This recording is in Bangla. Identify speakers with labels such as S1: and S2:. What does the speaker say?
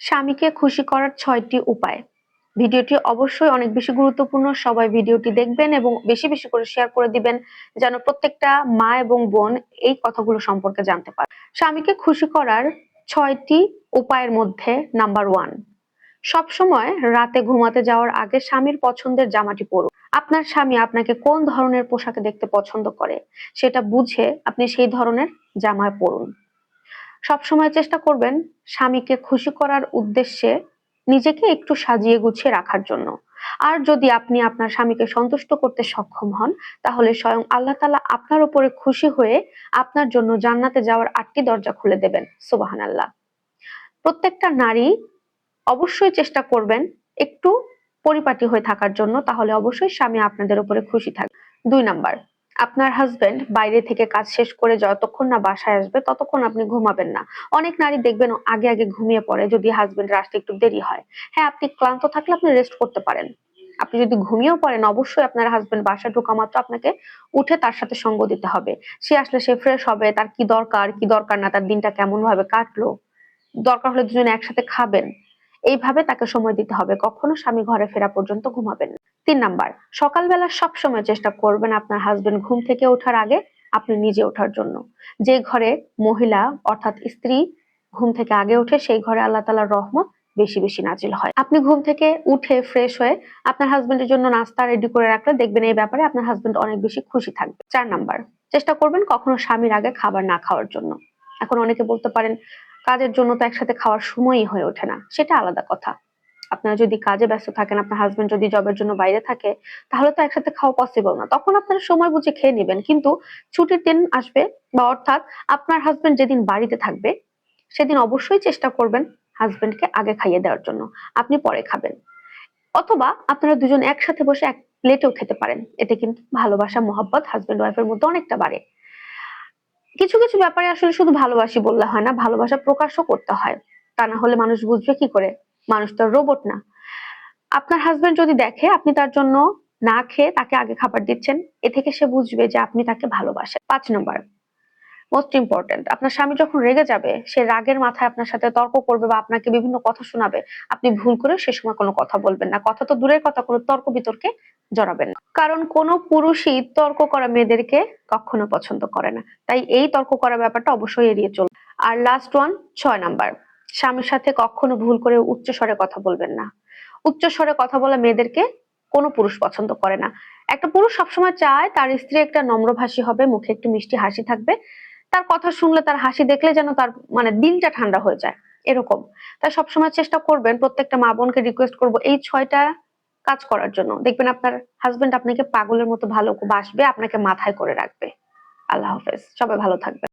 S1: স্বামীকে খুশি করার ছয়টি উপায়। ভিডিওটি অবশ্যই অনেক বেশি গুরুত্বপূর্ণ। সবাই ভিডিওটি দেখবেন এবং বেশি বেশি করে শেয়ার করে দিবেন, যেন প্রত্যেকটা মা এবং বোন এই কথাগুলো সম্পর্কে জানতে পারে। স্বামীকে খুশি করার ছয়টি উপায়ের মধ্যে নাম্বার ওয়ান সবসময় রাতে ঘুমাতে যাওয়ার আগে স্বামীর পছন্দের জামাটি পরুন। আপনার স্বামী আপনাকে কোন ধরনের পোশাকে দেখতে পছন্দ করে, সেটা বুঝে আপনি সেই ধরনের জামা পরুন। সবসময় চেষ্টা করবেন স্বামীকে খুশি করার উদ্দেশ্যে নিজেকে একটু সাজিয়ে গুছিয়ে রাখার জন্য। আর যদি আপনি আপনার স্বামীকে সন্তুষ্ট করতে সক্ষম হন, তাহলে স্বয়ং আল্লাহ তালা আপনার উপরে খুশি হয়ে আপনার জন্য জান্নাতে যাওয়ার আটটি দরজা খুলে দেবেন। সুবাহান আল্লাহ প্রত্যেকটা নারী অবশ্যই চেষ্টা করবেন একটু পরিপাটি হয়ে থাকার জন্য, তাহলে অবশ্যই স্বামী আপনাদের উপরে খুশি থাকবে। দুই নাম্বার আপনার হাজবেন্ড বাইরে থেকে কাজ শেষ করে যতক্ষণ না বাসায় আসবে, ততক্ষণ আপনি ঘুমাবেন না। অনেক নারী দেখবেন আগে আগে ঘুমিয়ে পড়ে যদি হাজবেন্ড আসতে একটু দেরি হয়। হ্যাঁ আপনি ক্লান্ত থাকলে আপনি রেস্ট করতে পারেন। আপনি যদি ঘুমিয়েও পড়েন, অবশ্যই আপনার হাজবেন্ড বাসায় ঢোকা মাত্র আপনাকে উঠে তার সাথে সঙ্গ দিতে হবে। সে আসলে সে ফ্রেশ হবে, তার কি দরকার কি দরকার না, তার দিনটা কেমন ভাবে কাটলো? দরকার হলে দুজনে একসাথে খাবেন। এইভাবে তাকে সময় দিতে হবে। কখনো স্বামী ঘরে ফেরা পর্যন্ত ঘুমাবেন না। তিন নাম্বার, সকালবেলা সব সময় চেষ্টা করবেন আপনার হাজবেন্ড ঘুম থেকে ওঠার আগে আপনি নিজে ওঠার জন্য। যে ঘরে মহিলা অর্থাৎ স্ত্রী ঘুম থেকে আগে ওঠে, সেই ঘরে আল্লাহ তালার রহমত বেশি বেশি নাজিল হয়। আপনি ঘুম থেকে উঠে ফ্রেশ হয়ে আপনার হাজবেন্ডের জন্য নাস্তা রেডি করে রাখলে দেখবেন এই ব্যাপারে আপনার হাজবেন্ড অনেক বেশি খুশি থাকবে। চার নাম্বার, চেষ্টা করবেন কখনো স্বামীর আগে খাবার না খাওয়ার জন্য। এখন অনেকে বলতে পারেন, কাজের জন্য তো একসাথে খাওয়ার সময়ই হয়ে ওঠে না, সেটা আলাদা কথা। আপনারা যদি কাজে ব্যস্ত থাকেন, আপনার হাজবেন্ড যদি জবের জন্য বাইরে থাকে, তাহলে তো একসাথে খাওয়া পসিবল না। তখন আপনারা সময় বুঝে খেয়ে নেবেন। কিন্তু ছুটির দিন আসবে বা অর্থাৎ আপনার হাজবেন্ড যেদিন বাড়িতে থাকবে, সেদিন অবশ্যই চেষ্টা করবেন হাজবেন্ডকে আগে খাইয়ে দেওয়ার জন্য। আপনি পরে খাবেন। অথবা আপনারা দুজন একসাথে বসে এক প্লেটেও খেতে পারেন। এতে কিন্তু ভালোবাসা, মহব্বত হাজবেন্ড ওয়াইফের মধ্যে অনেকটা বাড়ে। কিছু কিছু ব্যাপারে আসলে শুধু ভালোবাসি বললে হয় না, ভালোবাসা প্রকাশও করতে হয়। তা না হলে মানুষ বুঝবে কি করে? মানুষ তো রোবট না। আপনার হাজবেন্ড যদি দেখে আপনি তার জন্য না খেয়ে তাকে আগে খাবার দিচ্ছেন, এ থেকে সে বুঝবে যে আপনি তাকে ভালোবাসেন। পাঁচ নম্বর মোস্ট ইম্পর্টেন্ট আপনার স্বামী যখন রেগে যাবে, সে রাগের মাথায় আপনার সাথে তর্ক করবে বা আপনাকে বিভিন্ন কথা শোনাবে। আপনি ভুল করে সে সময় কোনো কথা বলবেন না। কথা তো দূরের কথা, কোনো তর্ক বিতর্কে জড়াবেন না। কারণ কোনো পুরুষই তর্ক করা মেয়েদেরকে কখনো পছন্দ করে না। তাই এই তর্ক করা ব্যাপারটা অবশ্যই এড়িয়ে চলবে আর লাস্ট ওয়ান ছয় নাম্বার স্বামীর সাথে কখনো ভুল করে উচ্চ স্বরে কথা বলবেন না। উচ্চ স্বরে কথা বলা মেয়েদেরকে কোনো পুরুষ পছন্দ করে না। একটা পুরুষ সবসময় চায় তার স্ত্রী একটা নম্রভাষী হবে, মুখে একটু মিষ্টি হাসি থাকবে। তার কথা শুনলে তার হাসি দেখলে যেন তার মানে দিলটা ঠান্ডা হয়ে যায়, এরকম। তাই সবসময় চেষ্টা করবেন, প্রত্যেকটা মা বোনকে রিকোয়েস্ট করব এই ছয়টা কাজ করার জন্য। দেখবেন আপনার হাজবেন্ড আপনাকে পাগলের মতো ভালো বাসবে, আপনাকে মাথায় করে রাখবে। আল্লাহ হাফেজ। সবাই ভালো থাকবে